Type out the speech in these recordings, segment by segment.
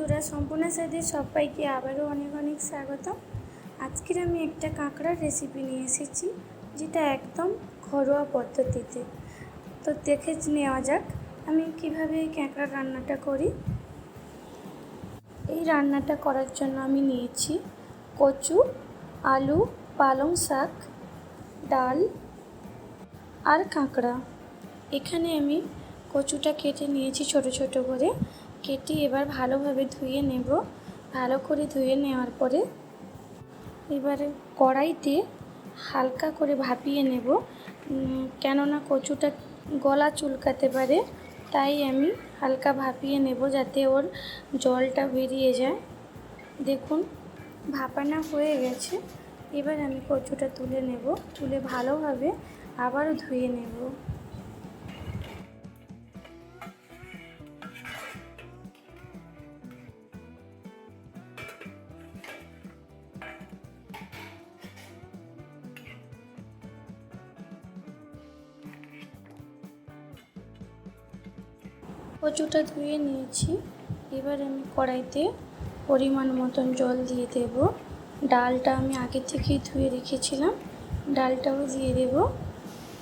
বন্ধুরা, সম্পূর্ণ সাথে সবাইকে আবারও অনেক অনেক স্বাগত আজকের আমি একটা কাঁকড়ার রেসিপি নিয়ে এসেছি, যেটা একদম ঘরোয়া পদ্ধতিতে। তো দেখে নেওয়া যাক, আমি কীভাবে এই কাঁকড়ার রান্নাটা করি। এই রান্নাটা করার জন্য আমি নিয়েছি কচু, আলু, পালং শাক, ডাল আর কাঁকড়া। এখানে আমি কচুটা কেটে নিয়েছি ছোট ছোট করে। কেটে এবার ভালোভাবে ধুয়ে নেব। ভালো করে ধুয়ে নেওয়ার পরে এবারে কড়াইতে হালকা করে ভাপিয়ে নেব। কেননা কচুটা গলা চুলকাতে পারে, তাই আমি হালকা ভাপিয়ে নেব যাতে ওর জলটা বেরিয়ে যায়। দেখুন, ভাপানা হয়ে গেছে। এবার আমি কচুটা তুলে নেব। তুলে ভালোভাবে আবারও ধুয়ে নেব। কচুটা ধুয়ে নিয়েছি। এবার আমি কড়াইতে পরিমাণ মতন জল দিয়ে দেব। ডালটা আমি আগে থেকেই ধুয়ে রেখেছিলাম। ডালটাও দিয়ে দেব।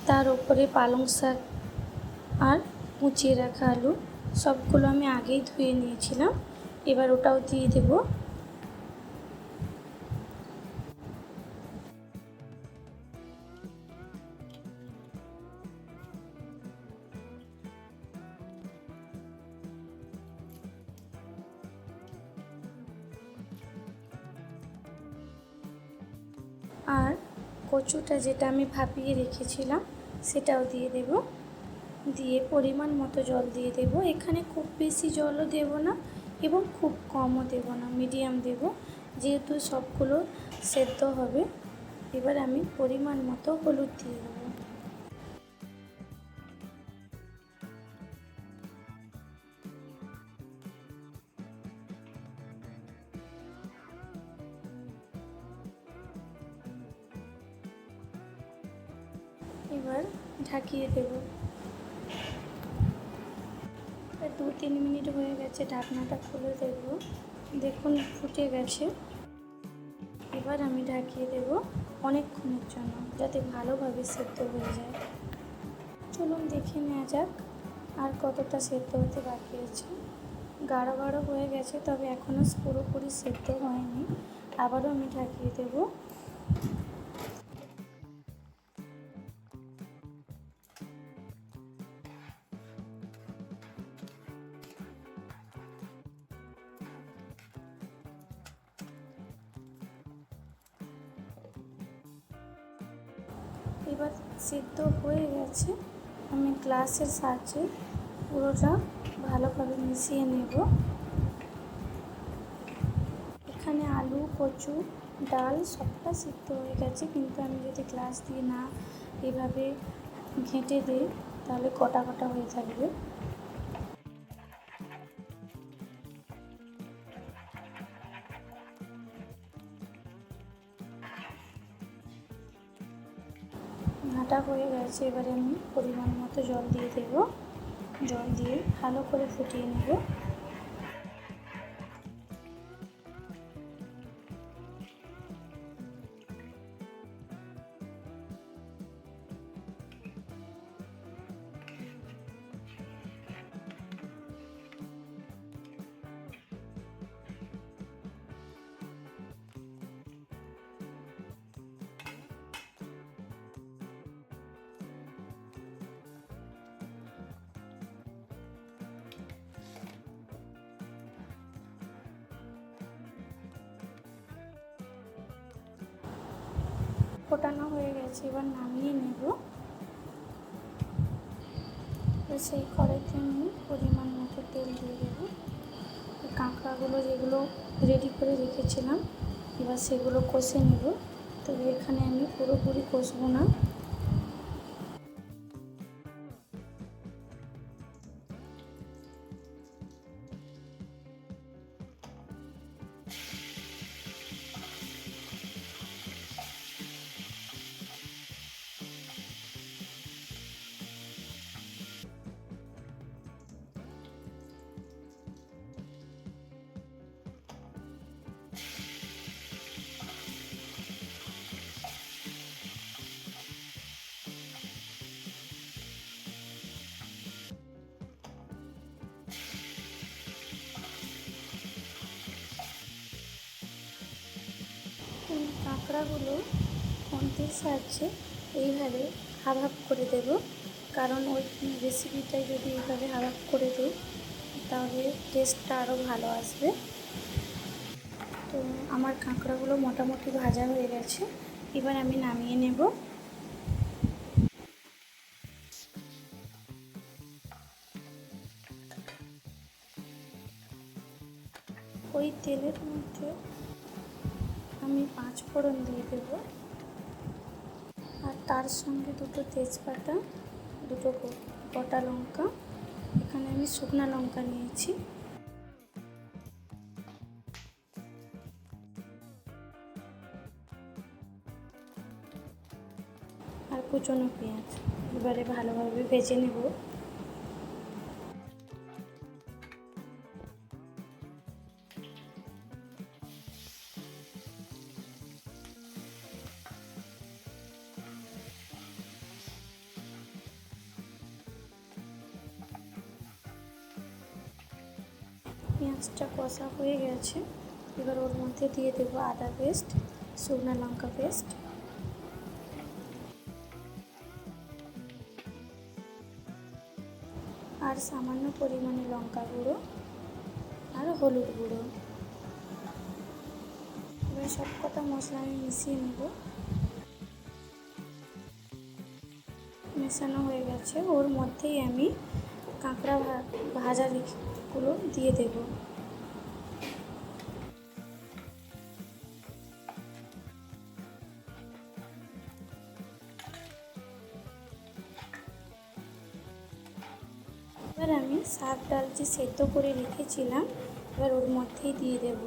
তার উপরে পালং শাক আর কুচিয়ে রাখা আলু, সবগুলো আমি আগেই ধুয়ে নিয়েছিলাম। এবার ওটাও দিয়ে দেব। আর কচুটা যেটা আমি ভাপিয়ে রেখেছিলাম, সেটাও দিয়ে দেব। দিয়ে পরিমাণ মতো জল দিয়ে দেব। এখানে খুব বেশি জলও দেব না এবং খুব কমও দেব না, মিডিয়াম দেব। যেহেতু সবগুলো সেদ্ধ হবে, এবার আমি পরিমাণ মতো হলুদ দিয়ে দেবো। এবার ঢাকিয়ে দেব। দু তিন মিনিট হয়ে গেছে ঢাকনাটা খুলে দেব। দেখুন ফুটে গেছে। এবার আমি ঢাকিয়ে দেব অনেকক্ষণের জন্য যাতে ভালোভাবে সেদ্ধ হয়ে যায়। চলুন দেখে নেওয়া যাক আর কতটা সেদ্ধ হতে বাকি আছে। গাঢ় গাঢ় হয়ে গেছে, তবে এখনও পুরোপুরি সেদ্ধ হয়নি। আবারও আমি ঢাকিয়ে দেবো। এবার সিদ্ধ হয়ে গেছে। আমি গ্লাসের সাহায্যে পুরোটা ভালোভাবে মিশিয়ে নেব। এখানে আলু, কচু, ডাল সবটা সিদ্ধ হয়ে গেছে, কিন্তু আমি যদি গ্লাস দিয়ে না এভাবে ঘেঁটে দিই, তাহলে কটা কটা হয়ে থাকবে। গেছে এবারে আমি পরিমাণ মতো জল দিয়ে দেব। জল দিয়ে ভালো করে ফুটিয়ে নেব। ফোটানো হয়ে গেছে, এবার নামিয়ে নেব। সেই কড়াইতে আমি পরিমাণ মতো তেল দিয়ে দেবো। কাঁকড়াগুলো যেগুলো রেডি করে রেখেছিলাম, এবার সেগুলো কষে নেব। তবে এখানে আমি পুরোপুরি কষবো না। কাঁকড়াগুলো খন্তির সাহায্যে এইভাবে হাফ করে দেব। কারণ ওই রেসিপিটাই যদি এইভাবে হাফ করে দিই, তাহলে টেস্টটা আরও ভালো আসবে। তো আমার কাঁকড়াগুলো মোটামুটি ভাজা হয়ে গেছে। এবার আমি নামিয়ে নেব। ওই তেলের মধ্যে আমি পাঁচ ফোড়ন দিয়ে দেব। আর তার সঙ্গে দুটো তেজপাতা, দুটো গোটা লঙ্কা, এখানে আমি শুকনো লঙ্কা নিয়েছি। আর কুচনো পেঁয়াজ, এবারে ভালোভাবে ভেজে নেব। পেঁয়াজটা কষা হয়ে গেছে। এবার ওর মধ্যে দিয়ে দেবো আদা পেস্ট, শুকনো লঙ্কা পেস্ট। আর সামান্য পরিমাণে লঙ্কা গুঁড়ো আর হলুদ গুঁড়ো। এবার সব কটা মশলা আমি মিশিয়ে নেব। মেশানো হয়ে গেছে। ওর মধ্যেই আমি কাঁকড়া ভাজা গুলো দিয়ে দেব। এবার আমি শাক ডাল যে সেদ্ধ করে রেখেছিলাম, এবার ওর মধ্যেই দিয়ে দেব।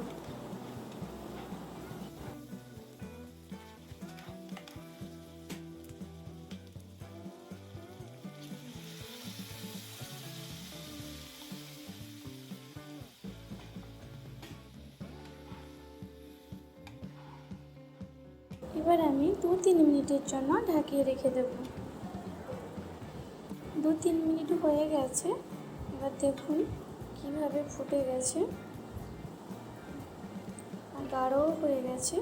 এবার আমি দু তিন মিনিটের জন্য ঢাকিয়ে রেখে দেব। তিন মিনিট হয়ে গেছে। এবার দেখুন কীভাবে ফুটে গেছে। গাঢ়ও হয়ে গেছে।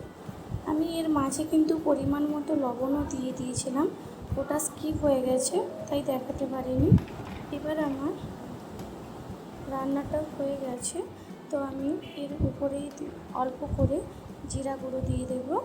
আমি এর মাঝে কিন্তু পরিমাণ মতো লবণও দিয়ে দিয়েছিলাম। ওটা স্কিপ হয়ে গেছে, তাই দেখাতে পারিনি। এবার আমার রান্নাটা হয়ে গেছে। তো আমি এর উপরেই অল্প করে জিরা গুঁড়ো দিয়ে দেবো।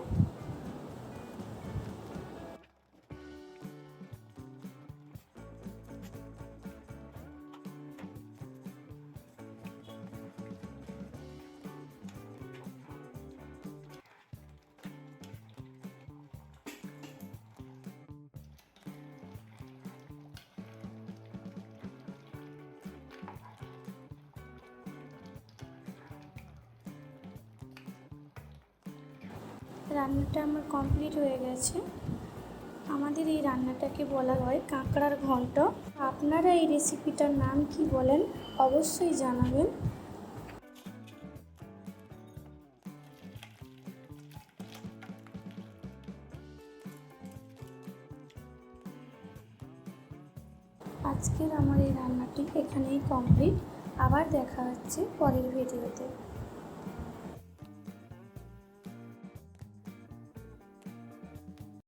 রান্নাটা আমার কমপ্লিট হয়ে গেছে। আমাদের এই রান্নাটাকে বলা হয় কাঁকড়ার ঘন্ট। আপনারা এই রেসিপিটার নাম কি বলেন অবশ্যই জানাবেন। আজকের আমার এই রান্নাটি এখানেই কমপ্লিট। আবার দেখা হচ্ছে পরের ভিডিওতে।